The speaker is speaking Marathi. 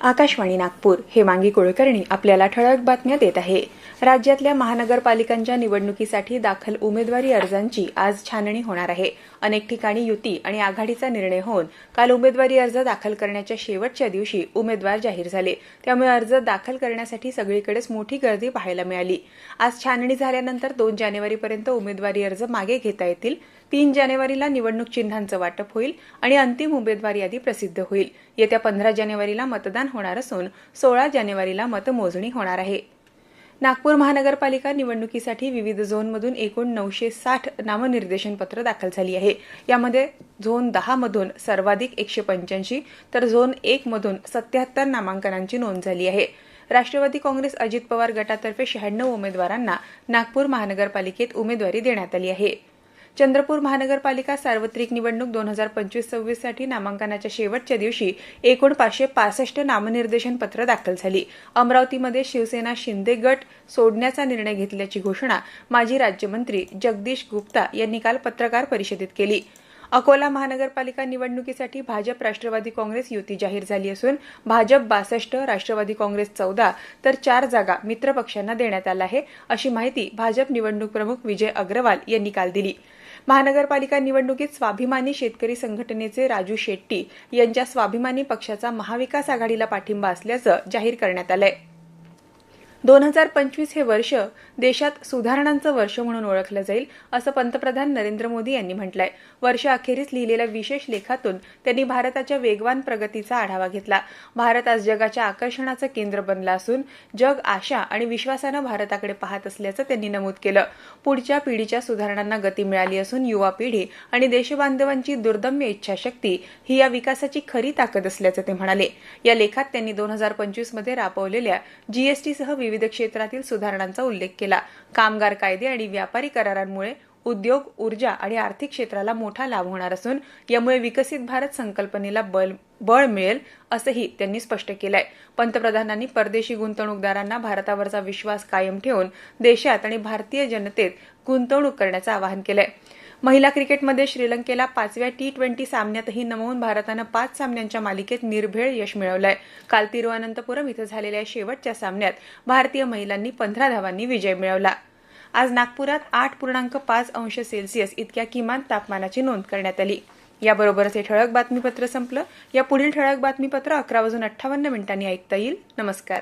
आकाशवाणी नागपूर. हे मांगी कुलकर्णी आपल्याला ठळक बातम्या देत आहे. राज्यातल्या महानगरपालिकांच्या निवडणुकीसाठी दाखल उमेदवारी अर्जांची आज छाननी होणार आहे. अनेक ठिकाणी युती आणि आघाडीचा निर्णय होऊन काल उमेदवारी अर्ज दाखल करण्याच्या शेवटच्या दिवशी उमेदवार जाहीर झाले. त्यामुळे अर्ज दाखल करण्यासाठी सगळीकडेच मोठी गर्दी पाहायला मिळाली. आज छाननी झाल्यानंतर दोन जानेवारीपर्यंत उमेदवारी अर्ज मागे घेता येतील. तीन जानेवारीला निवडणूक चिन्हांचं वाटप होईल आणि अंतिम उमेदवार यादी प्रसिद्ध होईल. येत्या पंधरा जानेवारीला मतदान होणार असून सोळा जानेवारीला मतमोजणी होणार आहे. नागपूर महानगरपालिका निवडणुकीसाठी विविध झोनमधून एकूण नऊशे साठ नामनिर्देशन पत्र दाखल झाली आहे. यामध्ये झोन दहा मधून सर्वाधिक एकशे पंच्याऐंशी तर झोन एक मधून सत्याहत्तर नामांकनांची नोंद झाली आहे. राष्ट्रवादी काँग्रेस अजित पवार गटातर्फे शहाण्णव उमेदवारांना नागपूर महानगरपालिकेत उमेदवारी देण्यात आली आहे. चंद्रपूर महानगरपालिका सार्वत्रिक निवडणूक दोन हजार पंचवीस सव्वीससाठी नामांकनाच्या शेवटच्या दिवशी एकूण पाचशे पासष्ट नामनिर्देशन पत्र दाखल झाली. अमरावतीमध्ये शिवसेना शिंदे गट सोडण्याचा निर्णय घेतल्याची घोषणा माजी राज्यमंत्री जगदीश गुप्ता यांनी काल पत्रकार परिषदेत केली. अकोला महानगरपालिका निवडणुकीसाठी भाजप राष्ट्रवादी काँग्रेस युती जाहीर झाली असून भाजप बासष्ट राष्ट्रवादी काँग्रेस चौदा तर चार जागा मित्रपक्षांना देण्यात आल्या आहे अशी माहिती भाजप निवडणूक प्रमुख विजय अग्रवाल यांनी काल दिली. महानगरपालिका निवडणुकीत स्वाभिमानी शेतकरी संघटनेचे राजू शेट्टी यांच्या स्वाभिमानी पक्षाचा महाविकास आघाडीला पाठिंबा असल्याचं जाहीर करण्यात आलं आहे दोन हजार पंचवीस हे वर्ष देशात सुधारणांचं वर्ष म्हणून ओळखलं जाईल असं पंतप्रधान नरेंद्र मोदी यांनी म्हटलंय. वर्ष अखेरीस लिहिलेल्या विशेष लेखातून त्यांनी भारताच्या वेगवान प्रगतीचा आढावा घेतला. भारत आज जगाच्या आकर्षणाचं केंद्र बनला असून जग आशा आणि विश्वासानं भारताकडे पाहत असल्याचं त्यांनी नमूद केलं. पुढच्या पिढीच्या सुधारणांना गती मिळाली असून युवा पिढी आणि देशबांधवांची दुर्दम्य इच्छाशक्ती ही या विकासाची खरी ताकद असल्याचं ते म्हणाले. या लेखात त्यांनी दोन हजार पंचवीसमध्ये राबवलेल्या जीएसटीसह विविध क्षेत्रातील सुधारणांचा उल्लेख केला. कामगार कायदे आणि व्यापारी करारांमुळे उद्योग ऊर्जा आणि आर्थिक क्षेत्राला मोठा लाभ होणार असून यामुळे विकसित भारत संकल्पनेला बल बळ मिळेल असंही त्यांनी स्पष्ट केलंय. पंतप्रधानांनी परदेशी गुंतवणूकदारांना भारतावरचा विश्वास कायम ठेवून देशात आणि भारतीय जनतेत गुंतवणूक करण्याचं आवाहन केलंय. महिला क्रिकेटमध्ये श्रीलंकेला पाचव्या टी ट्वेंटी सामन्यातही नमवून भारतानं पाच सामन्यांच्या मालिकेत निर्भेळ यश मिळवलंय. काल तिरुअनंतपुरम इथं झालेल्या शेवटच्या सामन्यात भारतीय महिलांनी पंधरा धावांनी विजय मिळवला. आज नागपुरात आठ पूर्णांक पाच अंश सेल्सिअस इतक्या किमान तापमानाची नोंद करण्यात आली. याबरोबरच हे ठळक बातमीपत्र संपलं. या पुढील ठळक बातमीपत्र अकरा वाजून अठ्ठावन्न मिनिटांनी ऐकता येईल. नमस्कार.